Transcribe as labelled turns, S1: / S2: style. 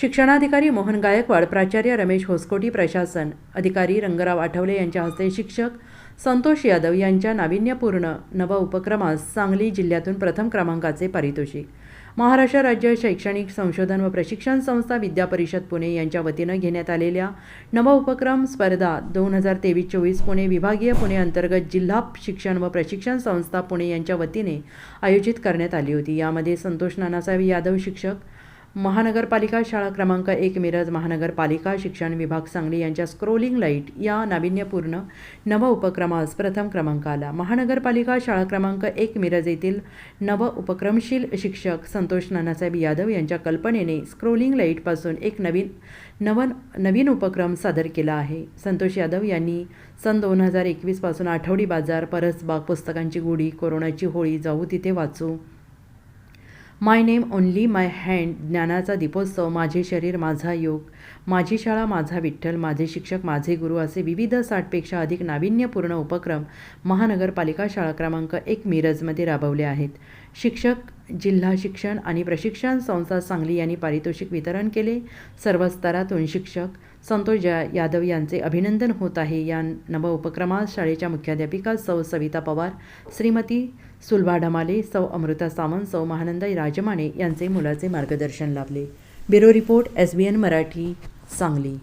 S1: शिक्षणाधिकारी मोहन गायकवाड प्राचार्य रमेश होसकोटी प्रशासन अधिकारी रंगराव आठवले यांच्या हस्ते शिक्षक संतोष यादव यांच्या नाविन्यपूर्ण नव उपक्रमास सांगली जिल्ह्यातून प्रथम क्रमांकाचे पारितोषिक. महाराष्ट्र राज्य शैक्षणिक संशोधन व प्रशिक्षण संस्था विद्या परिषद पुणे यांच्या वतीनं घेण्यात आलेल्या नव उपक्रम स्पर्धा दोन हजार तेवीस चोवीस पुणे विभागीय पुणे अंतर्गत जिल्हा शिक्षण व प्रशिक्षण संस्था पुणे यांच्या वतीने आयोजित करण्यात आली होती. यामध्ये संतोष नानासाहेब यादव शिक्षक महानगरपालिका शाळा क्रमांक एक मिरज महानगरपालिका शिक्षण विभाग सांगली यांच्या स्क्रोलिंग लाइट या नाविन्यपूर्ण नव उपक्रमास प्रथम क्रमांक आला. महानगरपालिका शाळा क्रमांक एक मिरज येथील नव उपक्रमशील शिक्षक संतोष नानासाहेब यादव यांच्या कल्पनेने स्क्रोलिंग लाईटपासून एक नवीन नवन नवीन उपक्रम सादर केला आहे. संतोष यादव यांनी सन दोन हजार एकवीसपासून आठवडी बाजार परसबाग पुस्तकांची गुढी कोरोनाची होळी जाऊ तिथे वाचू my name only my hand ज्ञानाचा दीपोत्सव माझे शरीर माझा योग माझी शाळा माझा विठ्ठल माझे शिक्षक माझे गुरु असे विविध साठपेक्षा अधिक नाविन्यपूर्ण उपक्रम महानगरपालिका शाळा क्रमांक एक मिरजमध्ये राबवले आहेत. शिक्षक जिल्हा शिक्षण आणि प्रशिक्षण संस्था सांगली यांनी पारितोषिक वितरण केले. सर्व स्तरातून शिक्षक संतोष जा यादव यांचे अभिनंदन होत आहे. या नव उपक्रमात शाळेच्या मुख्याध्यापिका सौ सविता पवार श्रीमती सुलभा ढमाले सौ अमृता सावंत सौ महानंद राजमाने यांचे मुलाचे मार्गदर्शन लाभले. Bureau report S B N Marathi Sangli.